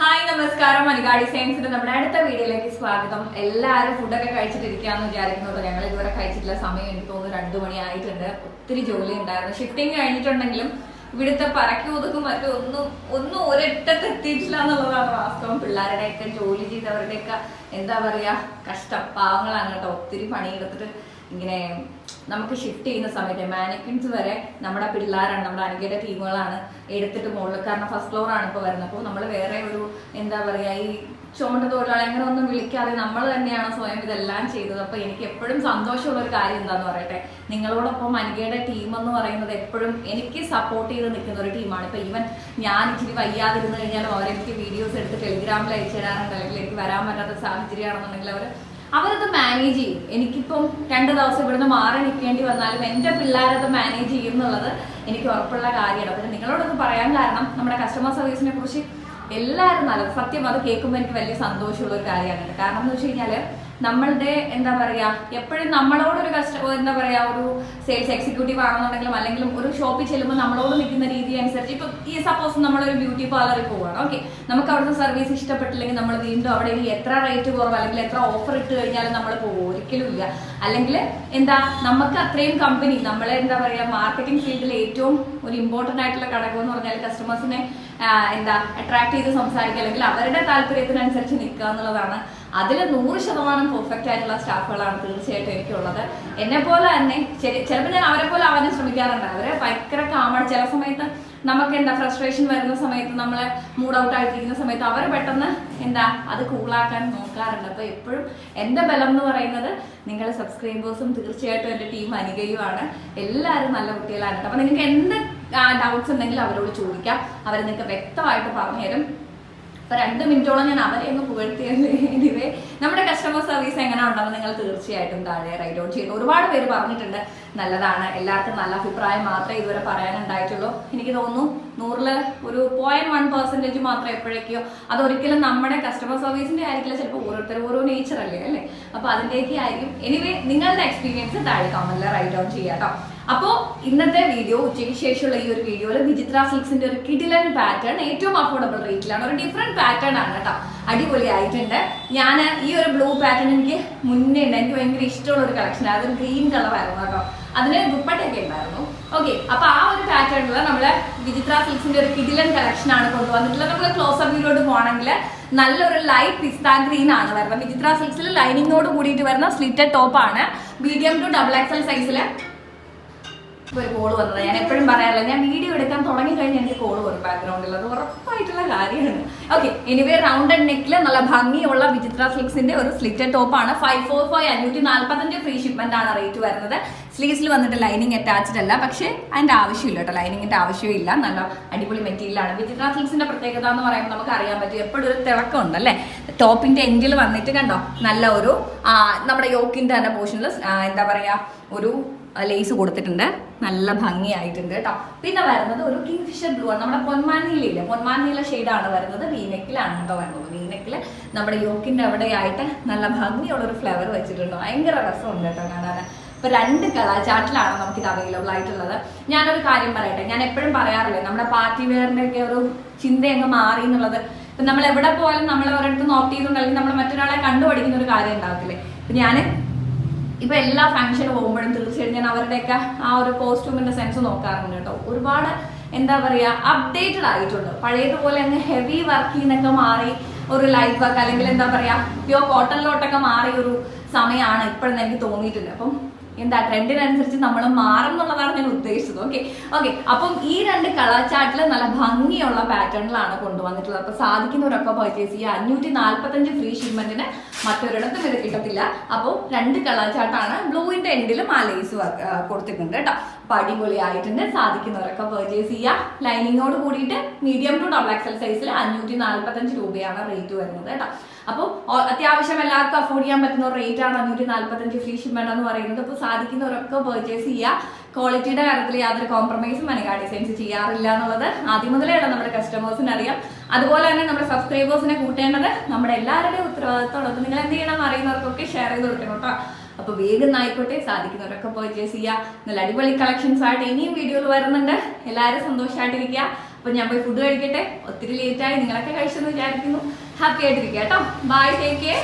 Hi നമസ്കാരം. മലയാള ഡിസൈൻസിന്റെ നമ്മുടെ അടുത്ത വീഡിയോയിലേക്ക് സ്വാഗതം. എല്ലാവരും ഫുഡൊക്കെ കഴിച്ചിട്ടിരിക്കാന്ന് വിചാരിക്കുന്നുണ്ട് ഞങ്ങൾ ഇതുവരെ കഴിച്ചിട്ടില്ല. സമയം എനിക്ക് തോന്നുന്നു രണ്ടു മണി ആയിട്ടുണ്ട്. ഒത്തിരി ജോലി ഉണ്ടായിരുന്നു. ഷിഫ്റ്റിംഗ് കഴിഞ്ഞിട്ടുണ്ടെങ്കിലും ഇവിടുത്തെ പറക്കി ഒതുക്കും മറ്റും ഒന്നും ഒന്നും ഒരിടത്ത് എത്തിയിട്ടില്ല എന്നുള്ളതാണ് വാസ്തവം. പിള്ളേരുടെയൊക്കെ ജോലി ചെയ്തവരുടെയൊക്കെ എന്താ പറയാ കഷ്ടപ്പാവങ്ങളാണ് കേട്ടോ. ഒത്തിരി പണിയെടുത്തിട്ട് ഇങ്ങനെ നമുക്ക് ഷിഫ്റ്റ് ചെയ്യുന്ന സമയത്ത് മാനിക്കിൻസ് വരെ നമ്മുടെ പിള്ളേരാണ് നമ്മുടെ അനുകയുടെ ടീമുകളാണ് എടുത്തിട്ട് മുകളിൽ. കാരണം ഫസ്റ്റ് ഫ്ലോറാണ് ഇപ്പോൾ വരുന്നത്. അപ്പോൾ നമ്മൾ വേറെ ഒരു എന്താ പറയുക ഈ ചുമണ്ട തൊഴിലാളി അങ്ങനെ ഒന്നും വിളിക്കാതെ നമ്മൾ തന്നെയാണ് സ്വയം ഇതെല്ലാം ചെയ്തത്. അപ്പോൾ എനിക്ക് എപ്പോഴും സന്തോഷമുള്ള ഒരു കാര്യം എന്താന്ന് പറയട്ടെ? നിങ്ങളോടൊപ്പം അനുകയുടെ ടീം എന്ന് പറയുന്നത് എപ്പോഴും എനിക്ക് സപ്പോർട്ട് ചെയ്ത് നിൽക്കുന്ന ഒരു ടീമാണ് ഇപ്പോൾ ഈവൻ ഞാൻ ഇച്ചിരി വയ്യാതിരുന്ന് കഴിഞ്ഞാലും അവരെനിക്ക് വീഡിയോസ് എടുത്ത് ടെലിഗ്രാമിൽ അയച്ചു തരാറുണ്ട്. അല്ലെങ്കിൽ എനിക്ക് വരാൻ പറ്റാത്ത സാഹചര്യമാണെന്നുണ്ടെങ്കിൽ അവർ അവരത് മാനേജ് ചെയ്യും. എനിക്കിപ്പം രണ്ട് ദിവസം ഇവിടുന്ന് മാറി നിൽക്കേണ്ടി വന്നാലും എന്റെ പിള്ളേരത് മാനേജ് ചെയ്യും എന്നുള്ളത് എനിക്ക് ഉറപ്പുള്ള കാര്യമാണ്. പിന്നെ നിങ്ങളോടൊന്ന് പറയാൻ കാരണം നമ്മുടെ കസ്റ്റമർ സർവീസിനെ കുറിച്ച് എല്ലാവരും നല്ല സത്യം അത് കേൾക്കുമ്പോൾ എനിക്ക് വലിയ സന്തോഷമുള്ള ഒരു കാര്യമാണ്. കാരണം എന്ന് വെച്ച് കഴിഞ്ഞാൽ നമ്മളുടെ എന്താ പറയാ എപ്പോഴും നമ്മളോട് ഒരു കസ്റ്റമർ എന്താ പറയാ ഒരു സെയിൽസ് എക്സിക്യൂട്ടീവ് ആണെന്നുണ്ടെങ്കിലും അല്ലെങ്കിൽ ഒരു ഷോപ്പിൽ ചെല്ലുമ്പോൾ നമ്മളോട് നിൽക്കുന്ന രീതി അനുസരിച്ച് ഇപ്പൊ ഈ സപ്പോസ് നമ്മളൊരു ബ്യൂട്ടി പാർലറിൽ പോവുകയാണ് ഓക്കെ നമുക്ക് അവിടുത്തെ സർവീസ് ഇഷ്ടപ്പെട്ടില്ലെങ്കിൽ നമ്മൾ വീണ്ടും അവിടെ എത്ര റേറ്റ് കുറവ് അല്ലെങ്കിൽ എത്ര ഓഫർ ഇട്ട് കഴിഞ്ഞാലും നമ്മൾ പോകും ഒരിക്കലും ഇല്ല. അല്ലെങ്കിൽ എന്താ നമുക്ക് അത്രയും കമ്പനി നമ്മളെ എന്താ പറയാ മാർക്കറ്റിംഗ് ഫീൽഡിൽ ഏറ്റവും ഒരു ഇമ്പോർട്ടന്റ് ആയിട്ടുള്ള ഘടകം എന്ന് പറഞ്ഞാൽ കസ്റ്റമേഴ്സിനെ എന്താ അട്രാക്ട് ചെയ്ത് സംസാരിക്കുക അല്ലെങ്കിൽ അവരുടെ താല്പര്യത്തിനനുസരിച്ച് നിൽക്കുക എന്നുള്ളതാണ് അതിൽ നൂറ് ശതമാനം പെർഫെക്റ്റ് ആയിട്ടുള്ള സ്റ്റാഫുകളാണ് തീർച്ചയായിട്ടും എനിക്കുള്ളത്. എന്നെ പോലെ തന്നെ ശരി ചിലപ്പോൾ ഞാൻ അവരെ പോലെ ആവാനും ശ്രമിക്കാറുണ്ട്. അവരെ ഭയങ്കര കാമാണ് ചില സമയത്ത് നമുക്ക് എന്താ ഫ്രസ്ട്രേഷൻ വരുന്ന സമയത്ത് നമ്മളെ മൂഡ് ഔട്ട് ആയിട്ടിരിക്കുന്ന സമയത്ത് അവർ പെട്ടെന്ന് എന്താ അത് കൂളാക്കാൻ നോക്കാറുണ്ട്. അപ്പോൾ എപ്പോഴും എന്റെ ബലം എന്ന് പറയുന്നത് നിങ്ങൾ സബ്സ്ക്രൈബേഴ്സും തീർച്ചയായിട്ടും എന്റെ ടീം അനുകയുമാണ്. എല്ലാവരും നല്ല കുട്ടികളാണ്. കേട്ടോ അപ്പോൾ നിങ്ങൾക്ക് എന്ത് ഡൗട്ട്സ് ഉണ്ടെങ്കിൽ അവരോട് ചോദിക്കാം. അവർ നിങ്ങൾക്ക് വ്യക്തമായിട്ട് പറഞ്ഞുതരും. അപ്പൊ രണ്ട് മിനിറ്റോളം ഞാൻ അവരെ ഒന്ന് പുകഴ്ത്തിയല്ലേ? നമ്മുടെ കസ്റ്റമർ സർവീസ് എങ്ങനെ ഉണ്ടെന്ന് നിങ്ങൾ തീർച്ചയായിട്ടും താഴെ റൈറ്റ് ഔട്ട് ചെയ്യുന്നു ഒരുപാട് പേര് പറഞ്ഞിട്ടുണ്ട് നല്ലതാണ് എല്ലാവർക്കും നല്ല അഭിപ്രായം മാത്രമേ ഇതുവരെ പറയാനുണ്ടായിട്ടുള്ളൂ. എനിക്ക് തോന്നുന്നു നൂറിൽ ഒരു പോയിന്റ് വൺ പെർസെന്റേജ് മാത്രം എപ്പോഴേക്കോ അതൊരിക്കലും നമ്മുടെ കസ്റ്റമർ സർവീസിന്റെ ആയിരിക്കില്ല ചിലപ്പോൾ ഓരോരുത്തർ ഓരോ നേച്ചർ അല്ലേ അല്ലേ? അപ്പൊ അതിന്റെയൊക്കെ ആയിരിക്കും. എനിവേ നിങ്ങളുടെ എക്സ്പീരിയൻസ് താഴെ കമന്റിൽ റൈറ്റ് ഔട്ട് ചെയ്യാം കേട്ടോ അപ്പോൾ ഇന്നത്തെ വീഡിയോ ഉച്ചയ്ക്ക് ശേഷമുള്ള ഈ ഒരു വീഡിയോയിൽ വിചിത്ര സിൽക്സിന്റെ ഒരു കിടിലൻ പാറ്റേൺ ഏറ്റവും അഫോർഡബിൾ റേറ്റിലാണ് ഒരു ഡിഫറെന്റ് പാറ്റേൺ ആണ് കേട്ടോ. അടിപൊളിയായിട്ടുണ്ട്. ഞാൻ ഈ ഒരു ബ്ലൂ പാറ്റേൺ എനിക്ക് മുന്നേ ഉണ്ട്. എനിക്ക് ഭയങ്കര ഇഷ്ടമുള്ള ഒരു കളക്ഷൻ അതൊരു ഗ്രീൻ കളർ ആയിരുന്നു കേട്ടോ. അതിന് ദുപ്പട്ടയൊക്കെ ഉണ്ടായിരുന്നു. ഓക്കെ അപ്പൊ ആ ഒരു പാറ്റേണിൽ നമ്മൾ വിചിത്ര സിൽക്സിന്റെ ഒരു കിടിലൻ കളക്ഷൻ ആണ് കൊണ്ടുവന്നിട്ടുള്ളത്. നമ്മൾ ക്ലോസ് അപ്പ് വ്യൂലോട്ട് പോകണമെങ്കിൽ നല്ലൊരു ലൈറ്റ് പിസ്ത ഗ്രീൻ ആണ് വരുന്നത്. വിചിത്ര സിൽക്സിൽ ലൈനിങ്ങോട് കൂടിയിട്ട് വരുന്ന സ്ലിറ്റഡ് ടോപ്പ് ആണ്. മീഡിയം ടു ഡബിൾ എക്സൽ സൈസിൽ ഒരു കോൾ വന്നത്. ഞാൻ എപ്പോഴും പറയാറില്ല ഞാൻ വീഡിയോ എടുക്കാൻ തുടങ്ങി കഴിഞ്ഞാൽ എനിക്ക് കോൾ വരും ബാക്ക്ഗ്രൗണ്ടിൽ അത് ഉറപ്പായിട്ടുള്ള കാര്യമാണ്. ഓക്കെ എനിവേ റൗണ്ട് ആൻഡ് നെക്കിൽ നല്ല ഭംഗിയുള്ള വിചിത്ര സ്ലിക്സിന്റെ ഒരു സ്ലിറ്റർ ടോപ്പ് ആണ്. ഫൈവ് ഫോർ ഫൈവ് അഞ്ഞൂറ്റി നാല്പത്തഞ്ച് ഫ്രീ ഷിപ്മെന്റ് ആണ് റേറ്റ് വരുന്നത്. സ്ലീവ്സിൽ വന്നിട്ട് ലൈനിങ് അറ്റാച്ച്ഡ് അല്ല. പക്ഷേ അതിന്റെ ആവശ്യമില്ല കേട്ടോ. ലൈനിങ്ങിന്റെ ആവശ്യമില്ല നല്ല അടിപൊളി മെറ്റീരിയലാണ് വിചിത്ര സ്ലിക്സിന്റെ പ്രത്യേകത എന്ന് പറയുമ്പോൾ നമുക്ക് അറിയാൻ പറ്റും. എപ്പോഴും ഒരു തിളക്കമുണ്ട് അല്ലേ? ടോപ്പിന്റെ എൻഡിൽ വന്നിട്ട് കണ്ടോ? നല്ല ഒരു നമ്മുടെ യോക്കിന്റെ തന്നെ പോർഷനിൽ എന്താ പറയാ ഒരു ലേസ് കൊടുത്തിട്ടുണ്ട്. നല്ല ഭംഗിയായിട്ടുണ്ട് കേട്ടോ പിന്നെ വരുന്നത് ഒരു കിങ് ഫിഷർ ബ്ലൂ ആണ്. നമ്മുടെ പൊന്മാനീലയില്ലേ പൊന്മാനീല ഷെയ്ഡാണ് വരുന്നത്. വീനെക്കിലാണ് കേട്ടോ വരുന്നത്. വീനെക്കിൽ നമ്മുടെ യോക്കിന്റെ അവിടെയായിട്ട് നല്ല ഭംഗിയുള്ള ഒരു ഫ്ലവർ വെച്ചിട്ടുണ്ട്. ഭയങ്കര രസമുണ്ട് കേട്ടോ കാണാൻ ഇപ്പൊ രണ്ട് കലാചാട്ടിലാണ് നമുക്ക് ഇത് അവൈലബിൾ ആയിട്ടുള്ളത്. ഞാനൊരു കാര്യം പറയട്ടെ? ഞാൻ എപ്പോഴും പറയാറില്ലേ നമ്മുടെ പാർട്ടി വെയറിന്റെ ഒക്കെ ഒരു ചിന്ത അങ്ങ് മാറി എന്നുള്ളത്. ഇപ്പൊ നമ്മൾ എവിടെ പോയാലും നമ്മൾ ഒരിടത്ത് നോട്ട് ചെയ്തുകൊണ്ട് അല്ലെങ്കിൽ നമ്മൾ മറ്റൊരാളെ കണ്ടുപഠിക്കുന്ന ഒരു കാര്യം ഉണ്ടാകത്തില്ലേ ഇപ്പൊ ഞാൻ ഇപ്പൊ എല്ലാ ഫംഗ്ഷനും പോകുമ്പോഴും തീർച്ചയായിട്ടും ഞാൻ അവരുടെയൊക്കെ ആ ഒരു കോസ്റ്റ്യൂമിന്റെ സെൻസ് നോക്കാറുണ്ട് കേട്ടോ. ഒരുപാട് എന്താ പറയാ അപ്ഡേറ്റഡ് ആയിട്ടുണ്ട്. പഴയതുപോലെ അങ്ങ് ഹെവി വർക്കിൽ നിന്നൊക്കെ മാറി ഒരു ലൈറ്റ് വർക്ക് അല്ലെങ്കിൽ എന്താ പറയാ പ്യോർ കോട്ടണിലോട്ടൊക്കെ മാറിയ ഒരു സമയമാണ് ഇപ്പോഴെന്ന് എനിക്ക് തോന്നിയിട്ടുണ്ട്. അപ്പം എന്താ ട്രെൻഡിനനുസരിച്ച് നമ്മൾ മാറും എന്നുള്ളതാണ് ഞാൻ ഉദ്ദേശിച്ചത്. ഓക്കെ ഓക്കെ അപ്പം ഈ രണ്ട് കളർ ചാർട്ടിൽ നല്ല ഭംഗിയുള്ള പാറ്റേണിലാണ് കൊണ്ടുവന്നിട്ടുള്ളത്. അപ്പൊ സാധിക്കുന്നവരൊക്കെ പർച്ചേസ് ചെയ്യുക. അഞ്ഞൂറ്റി നാല്പത്തഞ്ച് ഫ്രീ ഷിപ്മെന്റിന് മറ്റൊരിടത്തും ഇത് കിട്ടത്തില്ല. അപ്പോൾ രണ്ട് കളർ ചാർട്ടാണ് ബ്ലൂവിന്റെ എൻഡിലും ആ ലേസ് കൊടുത്തിട്ടുണ്ട് കേട്ടോ. അപ്പൊ അടിപൊളിയായിട്ടുണ്ട്. സാധിക്കുന്നവരൊക്കെ പർച്ചേസ് ചെയ്യുക. ലൈനിങ്ങോട് കൂടിയിട്ട് മീഡിയം ടു ഡബിൾ എക്സൽ സൈസിൽ അഞ്ഞൂറ്റി നാല്പത്തഞ്ച് രൂപയാണ് റേറ്റ് വരുന്നത് കേട്ടോ. അപ്പോൾ അത്യാവശ്യം എല്ലാവർക്കും അഫോർഡ് ചെയ്യാൻ പറ്റുന്ന റേറ്റ് ആണ് അഞ്ഞൂറ്റി നാല്പത്തഞ്ച് ഫ്രീ ഷിപ്മെന്റ് എന്ന് പറയുന്നത്. അപ്പോൾ സാധിക്കുന്നവരൊക്കെ പർച്ചേസ് ചെയ്യുക. ക്വാളിറ്റിയുടെ കാര്യത്തിൽ യാതൊരു കോംപ്രമൈസും മണികാ ഡിസൈൻസ് ചെയ്യാറില്ല എന്നുള്ളത് ആദ്യം മുതലേ ഉള്ള നമ്മുടെ കസ്റ്റമേഴ്സിന് അറിയാം. അതുപോലെ തന്നെ നമ്മുടെ സബ്സ്ക്രൈബേഴ്സിനെ കൂട്ടേണ്ടത് നമ്മുടെ എല്ലാവരുടെയും ഉത്തരവാദിത്തമുള്ളത് നിങ്ങൾ എന്ത് ചെയ്യണം? അറിയുന്നവർക്കൊക്കെ ഷെയർ ചെയ്ത് കൊടുക്കണം കേട്ടോ. അപ്പൊ വേഗം ആയിക്കോട്ടെ സാധിക്കുന്നവരൊക്കെ പർച്ചേസ് ചെയ്യുക. നല്ല അടിപൊളി കളക്ഷൻസ് ആയിട്ട് ഇനിയും വീഡിയോയിൽ വരുന്നുണ്ട്. എല്ലാവരും സന്തോഷമായിട്ടിരിക്കുക അപ്പൊ ഞാൻ പോയി ഫുഡ് കഴിക്കട്ടെ. ഒത്തിരി ലേറ്റായി നിങ്ങളൊക്കെ കഴിച്ചെന്ന് വിചാരിക്കുന്നു. ഹാപ്പി ആയിട്ടിരിക്കുക കേട്ടോ. Bye take care